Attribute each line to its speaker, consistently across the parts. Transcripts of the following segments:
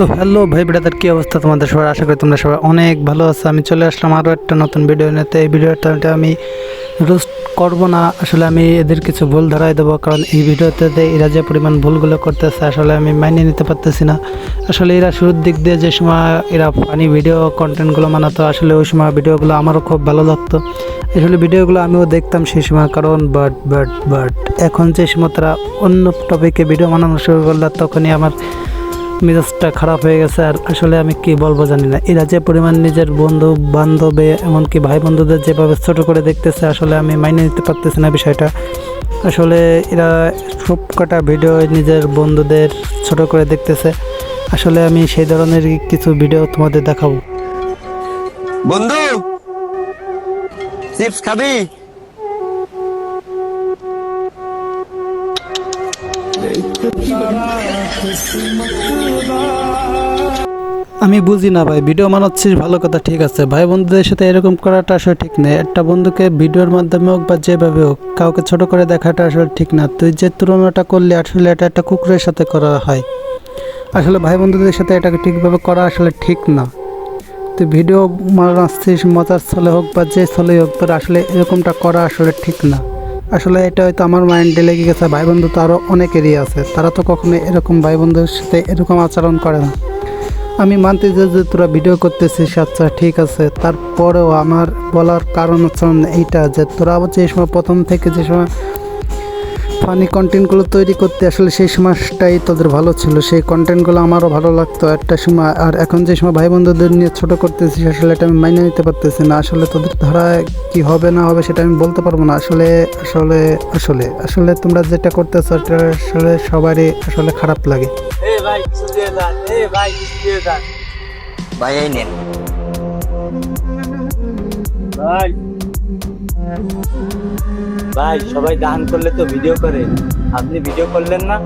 Speaker 1: তো হ্যালো ভাই ব্রাদার কী অবস্থা তোমাদের সবার? আশা করি তোমরা সবাই অনেক ভালো আছো। আমি চলে আসলাম আরও একটা নতুন ভিডিও নিতে এই ভিডিওটা আমি রোস্ট করব না। আসলে আমি এদের কিছু ভুল ধরাই দেবো, কারণ এই ভিডিওতে এরা যে পরিমাণ ভুলগুলো করতেছে, আসলে আমি মানিয়ে নিতে পারতেছি না। আসলে এরা শুরুর দিক দিয়ে যে সময় এরা ফানি ভিডিও কন্টেন্টগুলো বানাতো, আসলে ওই সময় ভিডিওগুলো আমারও খুব ভালো লাগতো। আসলে ভিডিওগুলো আমিও দেখতাম সেই সময়, কারণ বাট বাট বাট এখন যে সময় তারা অন্য টপিকে ভিডিও বানানো শুরু করল, তখনই আমার মেজাজটা খারাপ হয়ে গেছে আর আসলে আমি কি বলব জানি না। এরা যে পরিমাণ নিজের বন্ধু, বান্ধবে, এমনকি ভাই বন্ধুদের যেভাবে ছোট করে দেখতেছে, আসলে আমি মাইনে নিতে পারতেছি না বিষয়টা। আসলে এরা সব কটা ভিডিও নিজের বন্ধুদের ছোট করে দেখতেছে। আসলে আমি সেই ধরনের কিছু ভিডিও তোমাদের দেখাবো।
Speaker 2: বন্ধু, চিপস খাবি?
Speaker 1: আমি বুঝি না ভাই, ভিডিও বানাচ্ছিস ভালো কথা ঠিক আছে। ভাই বন্ধুদের সাথে এরকম করাটা আসলে ঠিক নেই একটা বন্ধুকে ভিডিওর মাধ্যমে হোক বা যেভাবে হোক, কাউকে ছোট করে দেখাটা আসলে ঠিক না। তুই যে তুলনাটা করলি আসলে এটা একটা কুকুরের সাথে করা হয়। আসলে ভাই বন্ধুদের সাথে এটাকে ঠিকভাবে করা আসলে ঠিক না। তুই ভিডিও মারাচ্ছিস মজার ছলে হোক বা যে ছলে হোক, তোর আসলে এরকমটা করা আসলে ঠিক না। আসলে এটা হয়তো আমার মাইন্ডে লেগে গেছে। ভাই বন্ধু তো আরও অনেকেরই আছে। তারা তো কখনো এরকম ভাই বন্ধুর সাথে এরকম আচরণ করে না। আমি মানতে যে যে তোরা ভিডিও করতেছিস আচ্ছা ঠিক আছে। তারপরেও আমার বলার কারণ হচ্ছে এইটা যে তোরা এই সময় প্রথম থেকে যে সময় ফানি কন্টেন্টগুলো তৈরি করতে আসলে সেই সময়টাই তোদের ভালো ছিল। সেই কন্টেন্টগুলো আমারও ভালো লাগতো। একটা সময় আর এখন যে সময় ভাই বন্ধুদের নিয়ে ছোটো করতেছি আসলে এটা আমি মাইনে নিতে পারতেছি না। আসলে তোদের ধারায় কি হবে না হবে সেটা আমি বলতে পারব না। আসলে আসলে আসলে আসলে তোমরা যেটা করতেছো এটা আসলে সবারই আসলে খারাপ লাগে।
Speaker 3: ভাই কিছু দিয়ে দেন এ ভাই কিছু দিয়ে দেন
Speaker 2: ভাই এই নেন।
Speaker 3: ভাই। ভাই সবাই দান করলে তো ভিডিও করে। আপনি ভিডিও করলেন না?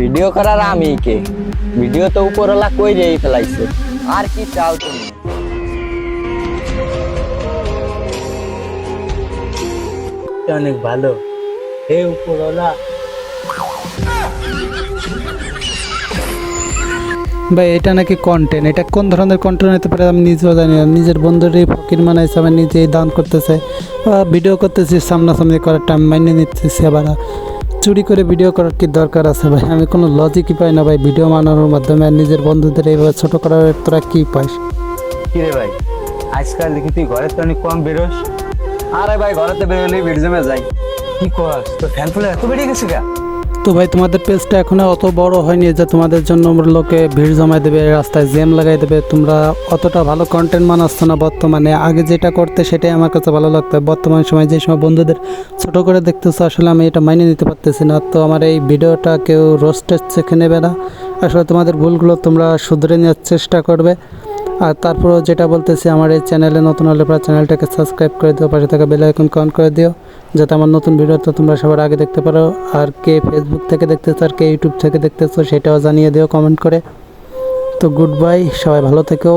Speaker 2: ভিডিও করার আমি কে? ভিডিও তো উপরওয়ালা কই রেই ফেলাইছে। আর কি চাও তুমি
Speaker 3: অনেক ভালো। হে উপরওয়ালা।
Speaker 1: ভাই, এটা নাকি কন্টেন্ট এটা কোন ধরনের কন্টেন্ট হতে পারে আমি নিজেও জানি না। নিজের বন্ধুরই ফকির মানাইছে আমি নিজেই দান করতেছে। বা ভিডিও করতেছি, সামনাসামনি করার টাইম মাইনে নিতেছি আবার। চুরি করে ভিডিও করার কি দরকার আছে ভাই? আমি কোনো লজিকই পাই না ভাই ভিডিও বানানোর মাধ্যমে নিজের বন্ধুদের এইভাবে ছোটো করার তোরা কী পাইস
Speaker 3: কি রে ভাই, আজকাল দেখি তুই ঘরে তো অনেক কম বেরোস।
Speaker 2: আরে ভাই ঘরেতে বেরোলেই ভিড় জমে যাই
Speaker 3: কি কর তোর ফ্যান ফলো এত বেড়ে গেছে গা?
Speaker 1: তো ভাই, তোমাদের পেজটা এখনও অত বড় হয়নি যে তোমাদের জন্য লোকে ভিড় জমাই দেবে, রাস্তায় জ্যাম লাগাই দেবে। তোমরা অতটা ভালো কন্টেন্ট বানাচ্ছ না বর্তমানে। আগে যেটা করতে সেটাই আমার কাছে ভালো লাগতো। বর্তমান সময় যে সময় বন্ধুদের ছোট করে দেখতেছো, আসলে আমি এটা মাইনে নিতে পারতেছি না। তো আমার এই ভিডিওটা কেউ রোস্টের চেখে নেবে না আসলে তোমাদের ভুলগুলো তোমরা শুধরে নেওয়ার চেষ্টা করবে। আর তারপরেও যেটা বলতেছি, আমার এই চ্যানেলে নতুন হলে পরে চ্যানেলটাকে সাবস্ক্রাইব করে দিও, পাশে থাকা বেল আইকন কন করে দিও, যাতে আমার নতুন ভিডিও তো তোমরা সবার আগে দেখতে পারো। আর কে ফেসবুক থেকে দেখতেছো, আর কে ইউটিউব থেকে দেখতেছো, সেটাও জানিয়ে দিও কমেন্ট করে। তো গুড বাই সবাই ভালো থেকো।